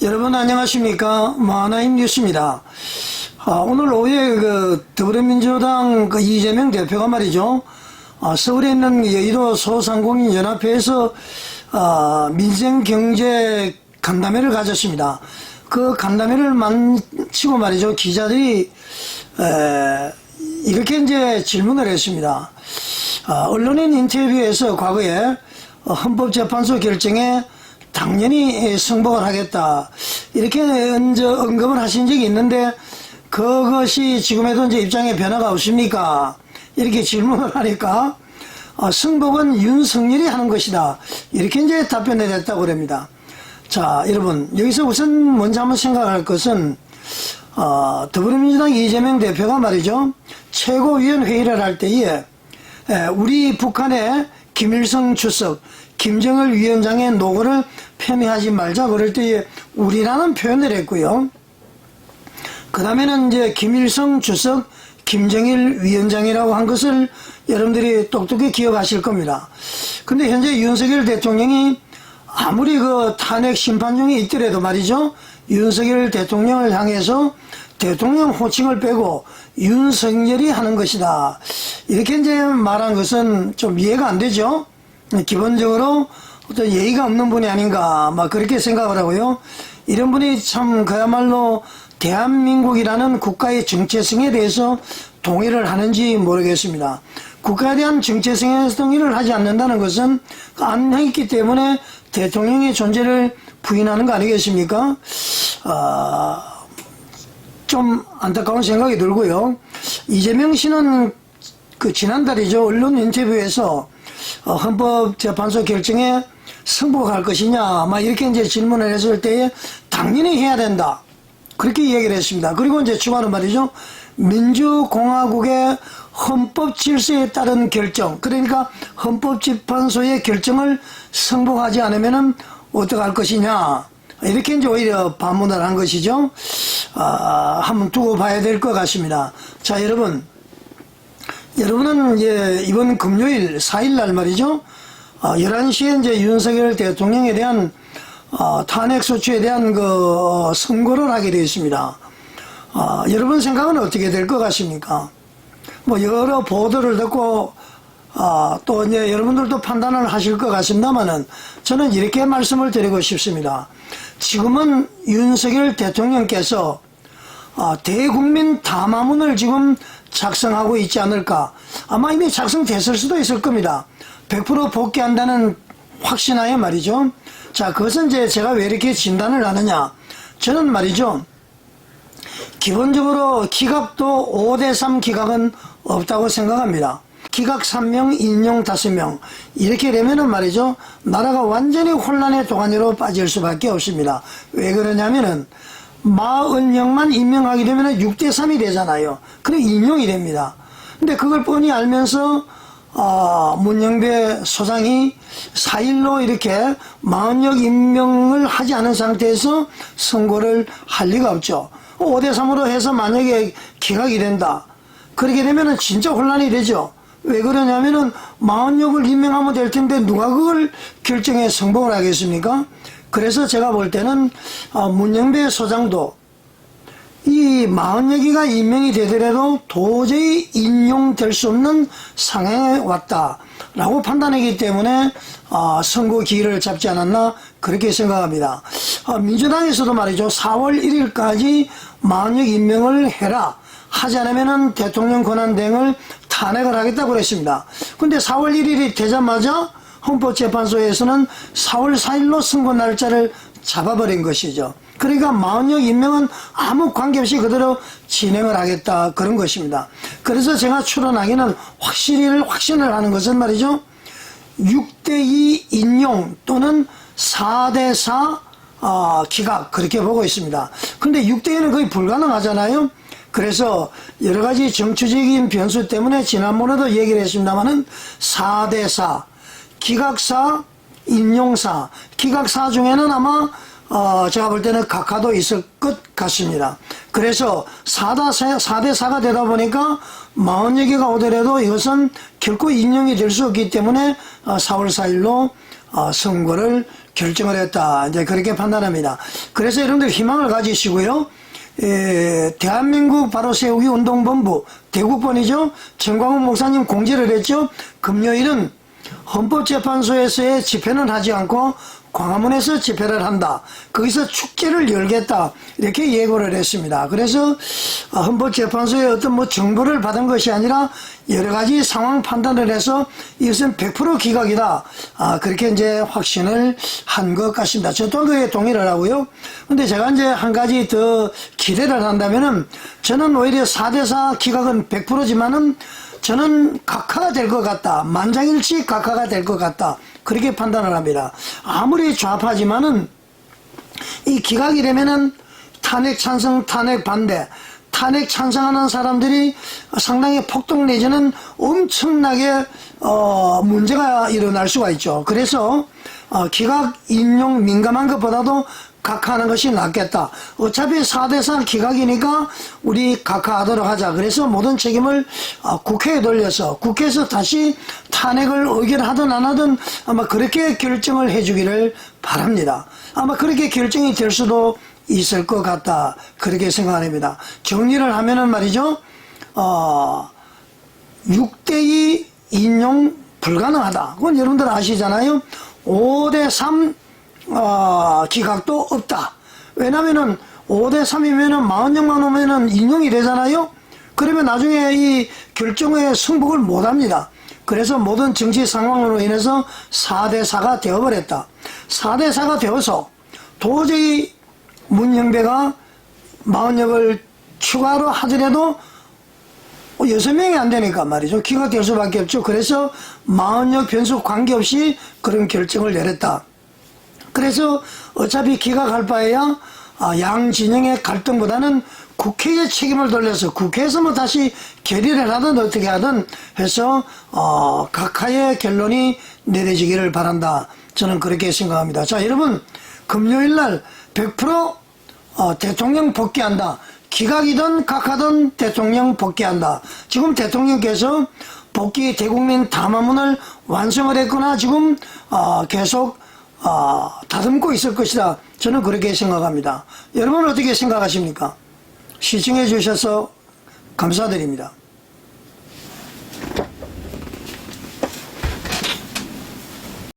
여러분 안녕하십니까 마하나임 뉴스입니다. 아, 오늘 오후에 그 더불어민주당 그 이재명 대표가 말이죠. 아, 서울에 있는 여의도 소상공인 연합회에서 아, 민생 경제 간담회를 가졌습니다. 그 간담회를 마치고 말이죠. 기자들이 에, 이렇게 이제 질문을 했습니다. 아, 언론인 인터뷰에서 과거에 어, 헌법재판소 결정에 당연히 승복을 하겠다. 이렇게 언급을 하신 적이 있는데 그것이 지금에도 이제 입장에 변화가 없습니까? 이렇게 질문을 하니까 어, 승복은 윤석열이 하는 것이다. 이렇게 이제 답변을 했다고 그럽니다. 자, 여러분 여기서 우선 먼저 한번 생각할 것은 어, 더불어민주당 이재명 대표가 말이죠. 최고위원 회의를 할 때에 에, 우리 북한의 김일성 주석, 김정일 위원장의 노고를 폄훼하지 말자 그럴 때에 우리라는 표현을 했고요. 그 다음에는 이제 김일성 주석, 김정일 위원장이라고 한 것을 여러분들이 똑똑히 기억하실 겁니다. 근데 현재 윤석열 대통령이 아무리 그 탄핵 심판 중에 있더라도 말이죠. 윤석열 대통령을 향해서 대통령 호칭을 빼고 윤석열이 하는 것이다. 이렇게 이제 말한 것은 좀 이해가 안 되죠. 기본적으로 어떤 예의가 없는 분이 아닌가 막 그렇게 생각을 하고요. 이런 분이 참 그야말로 대한민국이라는 국가의 정체성에 대해서 동의를 하는지 모르겠습니다. 국가에 대한 정체성에 동의를 하지 않는다는 것은 안 했기 때문에 대통령의 존재를 부인하는 거 아니겠습니까? 아, 좀 안타까운 생각이 들고요. 이재명 씨는 그 지난달이죠. 언론 인터뷰에서 어, 헌법재판소 결정에 승복할 것이냐, 막 이렇게 이제 질문을 했을 때에 당연히 해야 된다. 그렇게 얘기를 했습니다. 그리고 이제 추가로 말이죠. 민주공화국의 헌법 질서에 따른 결정, 그러니까 헌법재판소의 결정을 승복하지 않으면은 어떡할 것이냐. 이렇게 이제 오히려 반문을 한 것이죠. 아, 한번 두고 봐야 될 것 같습니다. 자, 여러분. 여러분은 이제 이번 금요일 4일날 말이죠. 어, 11시에 이제 윤석열 대통령에 대한 어, 탄핵소추에 대한 그 어, 선고를 하게 되어 있습니다. 어, 여러분 생각은 어떻게 될 것 같습니까? 뭐 여러 보도를 듣고 어, 또 이제 여러분들도 판단을 하실 것 같습니다만은 저는 이렇게 말씀을 드리고 싶습니다. 지금은 윤석열 대통령께서 어, 대국민 담화문을 지금 작성하고 있지 않을까. 아마 이미 작성됐을 수도 있을 겁니다. 100% 복귀한다는 확신하에 말이죠. 자, 그것은 이제 제가 왜 이렇게 진단을 하느냐. 저는 말이죠. 기본적으로 기각도 5대3 기각은 없다고 생각합니다. 기각 3명, 인용 5명. 이렇게 되면은 말이죠. 나라가 완전히 혼란의 도가니로 빠질 수밖에 없습니다. 왜 그러냐면은 40명만 임명하게 되면 6대 3이 되잖아요. 그래 인용이 됩니다. 근데 그걸 뻔히 알면서 어, 문영배 소장이 4일로 이렇게 40역 임명을 하지 않은 상태에서 선고를 할 리가 없죠. 5대 3으로 해서 만약에 기각이 된다. 그렇게 되면은 진짜 혼란이 되죠. 왜 그러냐면은 40역을 임명하면 될 텐데 누가 그걸 결정해 승복을 하겠습니까? 그래서 제가 볼 때는 어, 문영배 소장도 이 마흔여기가 임명이 되더라도 도저히 인용될 수 없는 상황에 왔다라고 판단하기 때문에 어, 선거 기일을 잡지 않았나 그렇게 생각합니다. 어, 민주당에서도 말이죠. 4월 1일까지 마흔여기 임명을 해라. 하지 않으면은 대통령 권한 대행을 탄핵을 하겠다고 그랬습니다. 근데 4월 1일이 되자마자 헌법재판소에서는 4월 4일로 선거 날짜를 잡아버린 것이죠. 그러니까 마흔역 임명은 아무 관계없이 그대로 진행을 하겠다 그런 것입니다. 그래서 제가 추론하기는 확실히를 확신을 하는 것은 말이죠. 6대2 인용 또는 4대4 어, 기각 그렇게 보고 있습니다. 근데 6대2는 거의 불가능하잖아요. 그래서 여러 가지 정치적인 변수 때문에 지난번에도 얘기를 했습니다만은 4대4 기각사, 인용사, 기각사 중에는 아마 어, 제가 볼 때는 각하도 있을 것 같습니다. 그래서 4대, 4대 4가 되다 보니까 40여개가 오더라도 이것은 결코 인용이 될 수 없기 때문에 어, 4월 4일로 어, 선거를 결정을 했다. 이제 그렇게 판단합니다. 그래서 여러분들 희망을 가지시고요. 에, 대한민국 바로 세우기 운동본부 대국본이죠. 정광훈 목사님 공지를 했죠. 금요일은 헌법재판소에서의 집회는 하지 않고 광화문에서 집회를 한다. 거기서 축제를 열겠다. 이렇게 예고를 했습니다. 그래서 어, 헌법재판소의 어떤 뭐 정보를 받은 것이 아니라 여러 가지 상황 판단을 해서 이것은 100% 기각이다. 아, 그렇게 이제 확신을 한 것 같습니다. 저 또한 그에 동의를 하고요. 근데 제가 이제 한 가지 더 기대를 한다면은 저는 오히려 4대4 기각은 100%지만은 저는 각하가 될 것 같다. 만장일치 각하가 될 것 같다. 그렇게 판단을 합니다. 아무리 좌파지만은 이 기각이 되면은 탄핵 찬성, 탄핵 반대, 탄핵 찬성하는 사람들이 상당히 폭동 내지는 엄청나게 어, 문제가 일어날 수가 있죠. 그래서 어, 기각 인용 민감한 것보다도 각하하는 것이 낫겠다. 어차피 4대4 기각이니까 우리 각하하도록 하자. 그래서 모든 책임을 어, 국회에 돌려서 국회에서 다시 탄핵을 의결하든 안 하든 아마 그렇게 결정을 해주기를 바랍니다. 아마 그렇게 결정이 될 수도 있을 것 같다. 그렇게 생각합니다. 정리를 하면은 말이죠. 어, 6대2 인용 불가능하다. 그건 여러분들 아시잖아요. 5대3 어, 기각도 없다. 왜냐면은 5대 3이면은 40명만 오면은 인용이 되잖아요. 그러면 나중에 이 결정의 승복을 못 합니다. 그래서 모든 정치 상황으로 인해서 4대 4가 되어버렸다. 4대 4가 되어서 도저히 문영배가 40역을 추가로 하더라도 어, 여섯 명이 안 되니까 말이죠. 기각될 수밖에 없죠. 그래서 마흔역 변수 관계없이 그런 결정을 내렸다. 그래서 어차피 기각할 바에야 아, 양 진영의 갈등보다는 국회에 책임을 돌려서 국회에서 뭐 다시 결의를 하든 어떻게 하든 해서 어, 각하의 결론이 내려지기를 바란다. 저는 그렇게 생각합니다. 자, 여러분 금요일 날 100% 어, 대통령 복귀한다. 기각이든 각하든 대통령 복귀한다. 지금 대통령께서 복귀 대국민 담화문을 완성을 했거나 지금 어, 계속 어, 다듬고 있을 것이다. 저는 그렇게 생각합니다. 여러분 어떻게 생각하십니까? 시청해 주셔서 감사드립니다.